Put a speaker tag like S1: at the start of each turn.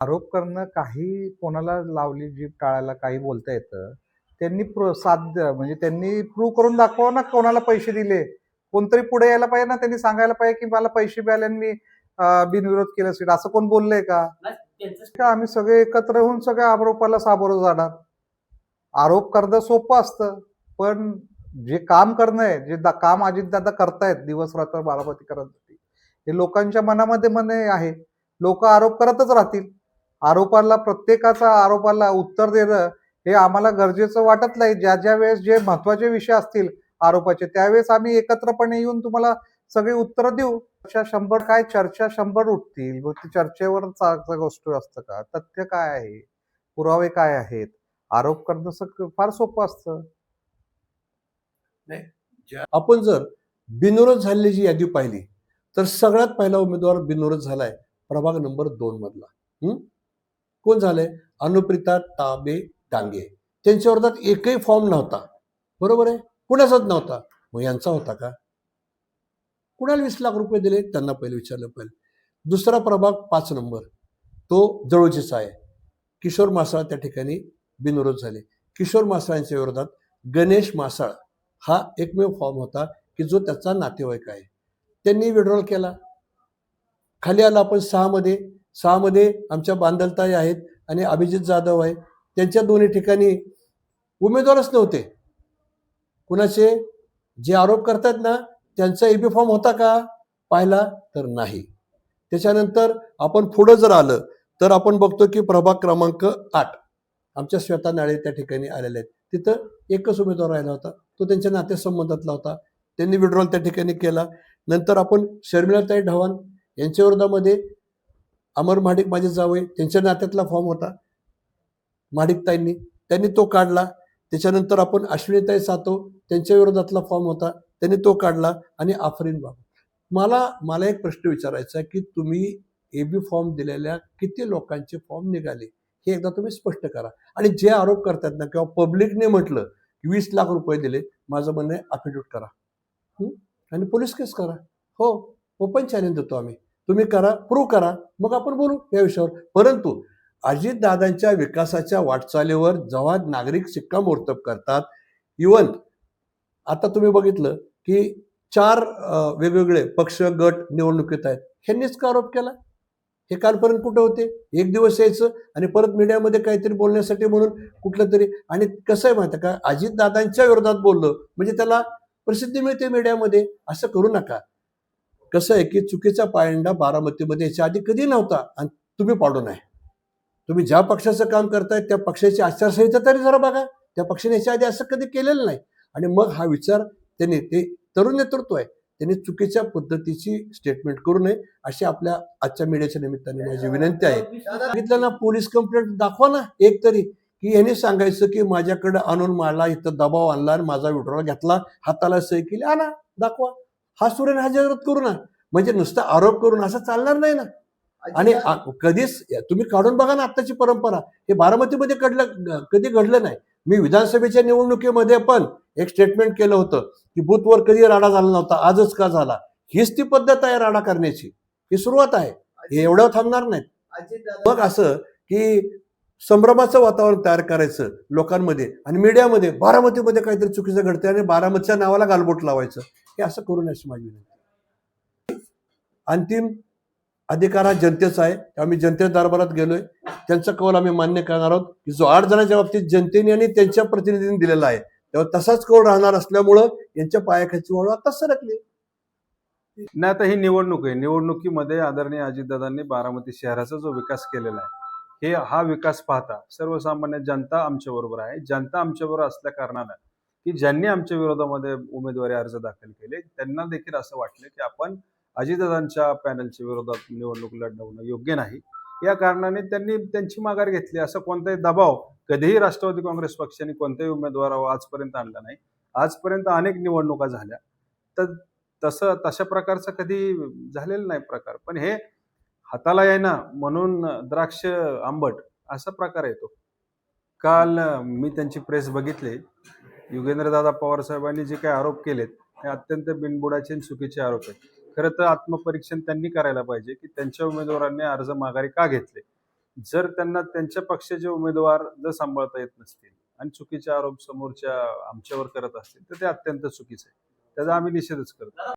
S1: आरोप करणं काही कोणाला लावली जीभ टाळायला काही बोलता येतं त्यांनी प्र साध्य म्हणजे त्यांनी प्रूव्ह करून दाखवा ना कोणाला पैसे दिले. कोणतरी पुढे यायला पाहिजे ना त्यांनी सांगायला पाहिजे की मला पैसे मिळाले आणि मी बिनविरोध केलं सीट असं कोण बोललंय का? आम्ही सगळे एकत्र होऊन सगळ्या आरोपाला सामोरं जाणार? आरोप करणं सोपं असतं पण जे काम करणं आहे जे दा- काम अजितदादा करतायत दिवस रात्र बारामतीकरांसाठी हे लोकांच्या मनामध्ये मने आहे. लोक आरोप करतच राहतील. आरोपाला प्रत्येकाचा आरोपाला उत्तर देणं हे आम्हाला गरजेचं वाटत नाही. ज्या ज्या वेळेस जे महत्त्वाचे विषय असतील आरोपाचे त्यावेळेस आम्ही एकत्रपणे येऊन तुम्हाला सगळी उत्तरं देऊ. चर्चा शंभर काय? चर्चा शंभर उठतील. मग ती चर्चेवर गोष्ट असतं का? तथ्य काय आहे? पुरावे काय आहेत? आरोप करणं फार सोपं असतं.
S2: आपण जर बिनविरोध झालेली यादी पाहिली तर सगळ्यात पहिला उमेदवार बिनविरोध झालाय. प्रभाग नंबर दोन मधला? कोण झालंय? अनुप्रिता ताबे डांगे. त्यांच्या विरोधात एकही फॉर्म नव्हता. बरोबर आहे? कुणाचाच नव्हता. मग यांचा होता का? कुणाला वीस लाख रुपये दिले? त्यांना पहिले विचारलं पाहिजे. दुसरा प्रभाग पाच नंबर. तो जवळचीच आहे. किशोर मासाळ त्या ठिकाणी बिनविरोध झाले. किशोर मासाळांच्या विरोधात गणेश मासाळ हा एकमेव फॉर्म होता की जो त्याचा नातेवाईक आहे. त्यांनी विड्रॉल केला. खाली आला आपण सहामध्ये सहामध्ये आमच्या बांदलताई आहेत आणि अभिजित जाधव आहे. त्यांच्या दोन्ही ठिकाणी उमेदवारच नव्हते. कुणाचे? जे आरोप करतात ना त्यांचा एबी फॉर्म होता का? पाहिला तर नाही. त्याच्यानंतर आपण पुढं जर आलं तर आपण बघतो की प्रभाग क्रमांक आठ आमच्या श्वेता नाळे त्या ठिकाणी आलेले आहेत. तिथं एकच उमेदवार राहिला होता. तो त्यांच्या नातेसंबंधातला होता. त्यांनी विड्रॉल त्या ठिकाणी केला. नंतर आपण शर्मिलाताई ढवाण यांच्या विरोधामध्ये अमर महाडिक माझे जावई त्यांच्या नात्यातला फॉर्म होता. महाडिकताईंनी त्यांनी तो काढला. त्याच्यानंतर आपण अश्विनीताई सातो त्यांच्या विरोधातला फॉर्म होता. त्यांनी तो काढला आणि आफरीन बाबा. मला मला एक प्रश्न विचारायचा की तुम्ही ए बी फॉर्म दिलेल्या किती लोकांचे फॉर्म निघाले? हे एकदा तुम्ही स्पष्ट करा. आणि जे आरोप करतात ना किंवा पब्लिकने म्हटलं की वीस लाख रुपये दिले माझं म्हणणं आहे अफिडेविट करा. आणि पोलीस केस करा. हो ओपन चॅलेंज देतो आम्ही. तुम्ही करा प्रूव्ह करा मग आपण बोलू या विषयावर. परंतु अजितदादांच्या विकासाच्या वाटचालीवर जेव्हा नागरिक शिक्कामोर्तब करतात इवन आता तुम्ही बघितलं की चार वेगवेगळे पक्ष गट निवडणुकीत आहेत. ह्यांनीच का आरोप केला? हे कालपर्यंत कुठे होते? एक दिवस यायचं आणि परत मीडियामध्ये काहीतरी बोलण्यासाठी म्हणून कुठलं तरी आणि कसं आहे माहिती आहे का? अजितदादांच्या विरोधात बोललं म्हणजे त्याला प्रसिद्धी मिळते मीडियामध्ये असं करू नका. कसं आहे की चुकीचा पायंडा बारामतीमध्ये याच्या आधी कधी नव्हता आणि तुम्ही पाडू नये तुम्ही ज्या पक्षाचं काम करताय त्या पक्षाची आचारसंहिता तरी जरा बघा. त्या पक्षाने याच्या आधी असं कधी केलेलं नाही. आणि मग हा विचार त्यांनी ते तरुण नेतृत्व आहे. त्यांनी चुकीच्या पद्धतीची स्टेटमेंट करू नये अशी आपल्या आजच्या मीडियाच्या निमित्ताने माझी विनंती आहे. सांगितलं ना पोलीस कंप्लेंट दाखवा ना एक तरी. की यांनी सांगायचं की माझ्याकडे आणून मला इथं दबाव आणला आणि माझा विड्रॉल घेतला हाताला सही केली आणा दाखवा. हा सूर्य हजरत करू ना. म्हणजे नुसता आरोप करून असं चालणार नाही ना. आणि कधीच तुम्ही काढून बघा ना आत्ताची परंपरा. हे बारामतीमध्ये घडलं कधी घडलं नाही. मी विधानसभेच्या निवडणुकीमध्ये पण एक स्टेटमेंट केलं होतं की बूथवर कधी राडा झाला नव्हता आजच का झाला? हीच ती पद्धत आहे राडा करण्याची. ही सुरुवात आहे. हे एवढं थांबणार नाहीत मग असं की संभ्रमाचं वातावरण तयार करायचं लोकांमध्ये आणि मीडियामध्ये. बारामतीमध्ये काहीतरी चुकीचं घडते आणि बारामतीच्या नावाला गालबोट लावायचं. हे असं करू नये अशी माझी विनंती अंतिम अधिकार हा जनतेचा आहे. आम्ही जनतेच्या दरबारात गेलोय. त्यांचा कौल आम्ही मान्य करणार आहोत की जो आठ जणांच्या बाबतीत जनतेने आणि त्यांच्या प्रतिनिधींनी दिलेला आहे तेव्हा तसाच कौल राहणार असल्यामुळं यांच्या पायाखाची वळू आता सरकली.
S3: नाही आता ही निवडणूक आहे. निवडणुकीमध्ये आदरणीय अजितदादांनी बारामती शहराचा जो विकास केलेला आहे हे हा विकास पाहता सर्वसामान्य जनता आमच्या बरोबर आहे. जनता आमच्या बरोबर असल्या कारणानं की ज्यांनी आमच्या विरोधामध्ये उमेदवारी अर्ज दाखल केले त्यांना देखील असं वाटलं की आपण अजितदादांच्या पॅनलच्या विरोधात निवडणूक लढवणं योग्य नाही. या कारणाने त्यांनी त्यांची माघार घेतली. असा कोणताही दबाव कधीही राष्ट्रवादी काँग्रेस पक्षाने कोणत्याही उमेदवारावर आजपर्यंत आणला नाही. आजपर्यंत अनेक निवडणुका झाल्या. तर तसं तशा प्रकारचा कधी झालेला नाही प्रकार. पण हे हाताला येईना म्हणून द्राक्ष आंबट असा प्रकार येतो. काल मी त्यांची प्रेस बघितली. युगेंद्रदादा पवार साहेबांनी जे काही आरोप केलेत हे अत्यंत बिनबुडाचे आणि चुकीचे आरोप आहेत. खरं तर आत्मपरीक्षण त्यांनी करायला पाहिजे की त्यांच्या उमेदवारांनी अर्ज माघारी का घेतले? जर त्यांना त्यांच्या पक्षाचे उमेदवार जर सांभाळता येत नसतील आणि चुकीचे आरोप समोरच्या आमच्यावर करत असतील तर ते अत्यंत चुकीचं आहे त्याचा आम्ही निषेधच करतो.